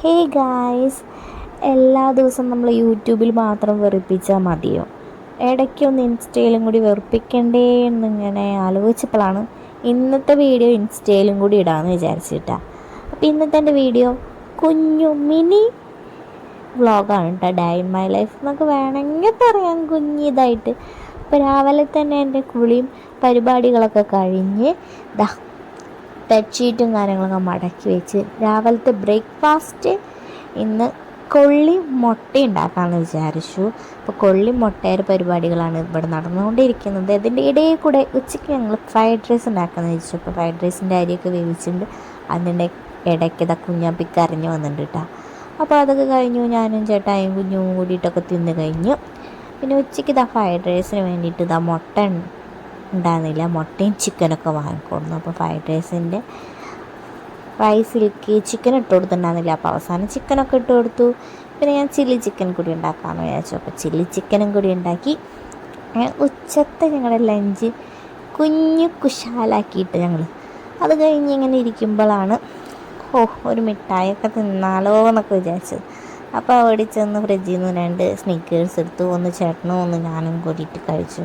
Hey guys എല്ലാ ദിവസവും നമ്മൾ യൂട്യൂബിൽ മാത്രം വെറുപ്പിച്ചാൽ മതിയോ? ഇടയ്ക്കൊന്ന് ഇൻസ്റ്റയിലും കൂടി വെറുപ്പിക്കണ്ടേ എന്നിങ്ങനെ ആലോചിച്ചപ്പോഴാണ് ഇന്നത്തെ വീഡിയോ ഇൻസ്റ്റയിലും കൂടി ഇടാമെന്ന് വിചാരിച്ചിട്ടാണ് അപ്പോൾ ഇന്നത്തെ എന്റെ വീഡിയോ കുഞ്ഞു മിനി വ്ളോഗാണ് കേട്ടോ. ഡൈ മൈ ലൈഫ് എന്നൊക്കെ വേണമെങ്കിൽ പറയാം കുഞ്ഞിതായിട്ട്. അപ്പോൾ രാവിലെ തന്നെ എന്റെ കുളിയും പരിപാടികളൊക്കെ കഴിഞ്ഞ് ദാ ബെഡ്ഷീറ്റും കാര്യങ്ങളൊക്കെ മടക്കി വെച്ച് രാവിലത്തെ ബ്രേക്ക്ഫാസ്റ്റ് ഇന്ന് കൊള്ളി മുട്ട ഉണ്ടാക്കാമെന്ന് വിചാരിച്ചു. അപ്പോൾ കൊള്ളി മുട്ടയുടെ പരിപാടികളാണ് ഇവിടെ നടന്നുകൊണ്ടിരിക്കുന്നത്. അതിന്റെ ഇടയിൽ കൂടെ ഉച്ചയ്ക്ക് ഞങ്ങൾ ഫ്രൈഡ് റൈസ് ഉണ്ടാക്കാമെന്ന് വെച്ചു അപ്പോൾ ഫ്രൈഡ് റൈസിന്റെ അരിയൊക്കെ വേവിച്ചിട്ടുണ്ട്. അതിന്റെ ഇടയ്ക്ക് ഇതാ കുഞ്ഞാപ്പിക്ക് അറിഞ്ഞു വന്നിട്ടുണ്ട് കേട്ടോ. അപ്പോൾ അതൊക്കെ കഴിഞ്ഞു. ഞാനും ചേട്ടായും കുഞ്ഞും കൂടിയിട്ടൊക്കെ തിന്ന് കഴിഞ്ഞു. പിന്നെ ഉച്ചയ്ക്ക് ഇതാ ഫ്രൈഡ് റൈസിന് വേണ്ടിയിട്ട് ഇതാ മുട്ട ഉണ്ടായിരുന്നില്ല. മുട്ടയും ചിക്കനൊക്കെ വാങ്ങിക്കൊടുന്നു. അപ്പോൾ ഫ്രൈഡ് റൈസിന്റെ റൈസിലേക്ക് ചിക്കൻ ഇട്ട് കൊടുത്തിട്ടുണ്ടായിരുന്നില്ല. അപ്പോൾ അവസാനം ചിക്കനൊക്കെ ഇട്ട് കൊടുത്തു. പിന്നെ ഞാൻ ചില്ലി ചിക്കൻ കൂടി ഉണ്ടാക്കാമെന്ന് വിചാരിച്ചു. അപ്പോൾ ചില്ലി ചിക്കനും കൂടി ഉണ്ടാക്കി. ഉച്ചത്തെ ഞങ്ങളുടെ ലഞ്ച് കുഞ്ഞു കുശാലാക്കിയിട്ട് ഞങ്ങൾ. അത് കഴിഞ്ഞ് ഇങ്ങനെ ഇരിക്കുമ്പോഴാണ് ഓ ഒരു മിഠായിയൊക്കെ തിന്നാലോ എന്നൊക്കെ വിചാരിച്ചത്. അപ്പോൾ അവിടെ ചെന്ന് ഫ്രിഡ്ജിൽ നിന്ന് രണ്ട് സ്നീക്കേഴ്സ് എടുത്തു. ഒന്ന് ചേട്ടനും ഒന്ന് ഞാനും കൂടിയിട്ട് കഴിച്ചു.